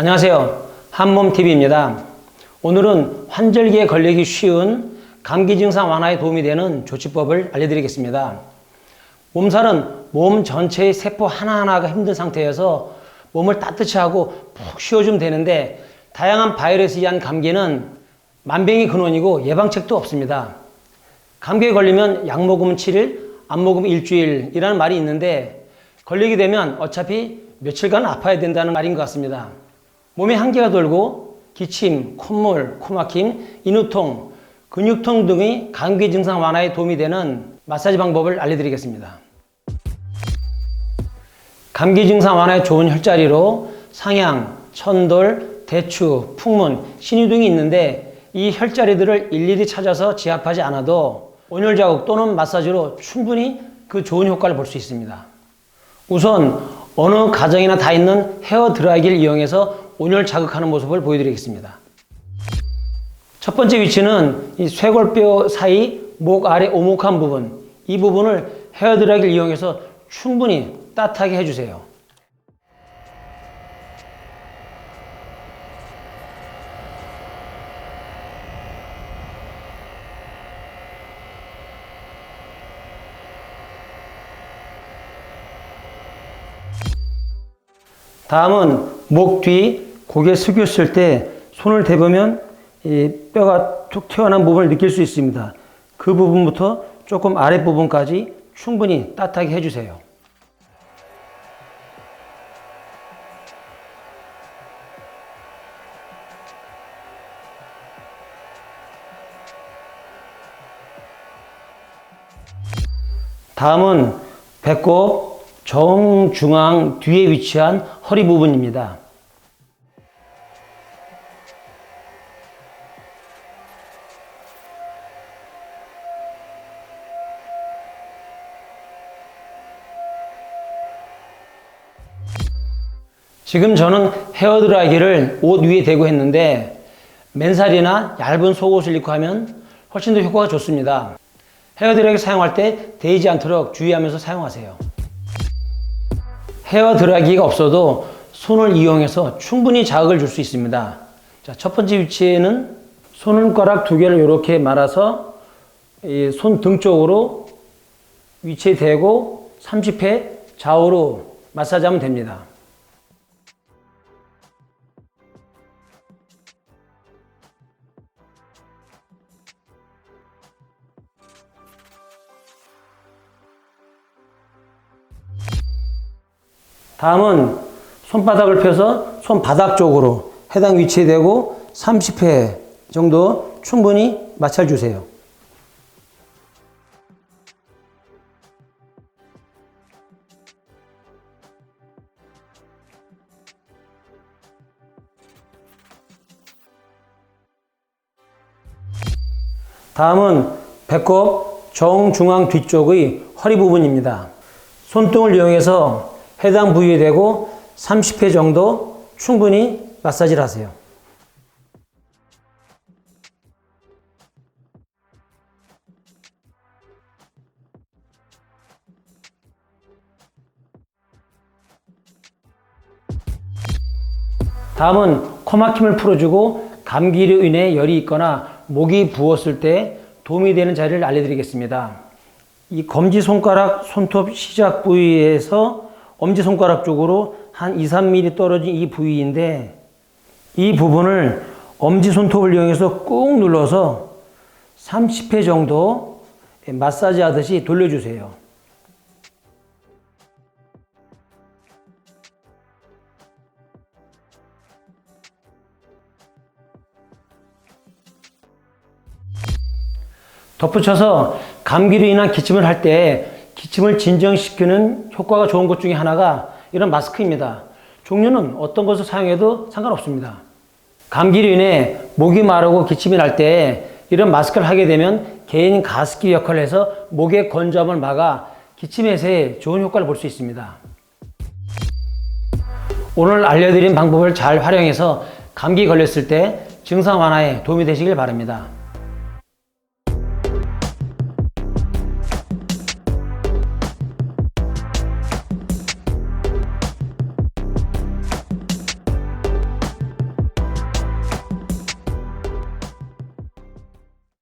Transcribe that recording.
안녕하세요. 한몸TV입니다. 오늘은 환절기에 걸리기 쉬운 감기 증상 완화에 도움이 되는 조치법을 알려드리겠습니다. 몸살은 몸 전체의 세포 하나하나가 힘든 상태여서 몸을 따뜻히 하고 푹 쉬어주면 되는데 다양한 바이러스에 의한 감기는 만병이 근원이고 예방책도 없습니다. 감기에 걸리면 약 먹으면 7일, 안 먹으면 일주일이라는 말이 있는데 걸리게 되면 어차피 며칠간 아파야 된다는 말인 것 같습니다. 몸에 한기가 돌고 기침, 콧물, 코막힘, 인후통, 근육통 등의 감기 증상 완화에 도움이 되는 마사지 방법을 알려드리겠습니다. 감기 증상 완화에 좋은 혈자리로 상향, 천돌, 대추, 풍문, 신유 등이 있는데 이 혈자리들을 일일이 찾아서 지압하지 않아도 온열 자극 또는 마사지로 충분히 그 좋은 효과를 볼 수 있습니다. 우선 어느 가정이나 다 있는 헤어 드라이기를 이용해서 온열 자극하는 모습을 보여드리겠습니다. 첫 번째 위치는 이 쇄골뼈 사이 목 아래 오목한 부분, 이 부분을 헤어 드라이기를 이용해서 충분히 따뜻하게 해주세요. 다음은 목 뒤 고개 숙였을 때 손을 대보면 이 뼈가 툭 튀어나온 부분을 느낄 수 있습니다. 그 부분부터 조금 아랫부분까지 충분히 따뜻하게 해주세요. 다음은 배꼽 정중앙 뒤에 위치한 허리 부분입니다. 지금 저는 헤어드라이기를 옷 위에 대고 했는데 맨살이나 얇은 속옷을 입고 하면 훨씬 더 효과가 좋습니다. 헤어드라이기 사용할 때 데이지 않도록 주의하면서 사용하세요. 헤어드라이기가 없어도 손을 이용해서 충분히 자극을 줄 수 있습니다. 자, 첫 번째 위치에는 손가락 두 개를 이렇게 말아서 손 등 쪽으로 위치에 대고 30회 좌우로 마사지하면 됩니다. 다음은 손바닥을 펴서 손바닥 쪽으로 해당 위치에 대고 30회 정도 충분히 마찰주세요. 다음은 배꼽 정중앙 뒤쪽의 허리 부분입니다. 손등을 이용해서 해당 부위에 대고 30회 정도 충분히 마사지를 하세요. 다음은 코막힘을 풀어주고 감기로 인해 열이 있거나 목이 부었을 때 도움이 되는 자리를 알려드리겠습니다. 이 검지 손가락 손톱 시작 부위에서 엄지손가락 쪽으로 한 2, 3mm 떨어진 이 부위인데 이 부분을 엄지손톱을 이용해서 꾹 눌러서 30회 정도 마사지 하듯이 돌려주세요. 덧붙여서 감기로 인한 기침을 할 때 기침을 진정시키는 효과가 좋은 것 중에 하나가 이런 마스크입니다. 종류는 어떤 것을 사용해도 상관없습니다. 감기로 인해 목이 마르고 기침이 날 때 이런 마스크를 하게 되면 개인 가습기 역할을 해서 목의 건조함을 막아 기침 해소에 좋은 효과를 볼 수 있습니다. 오늘 알려드린 방법을 잘 활용해서 감기 걸렸을 때 증상 완화에 도움이 되시길 바랍니다.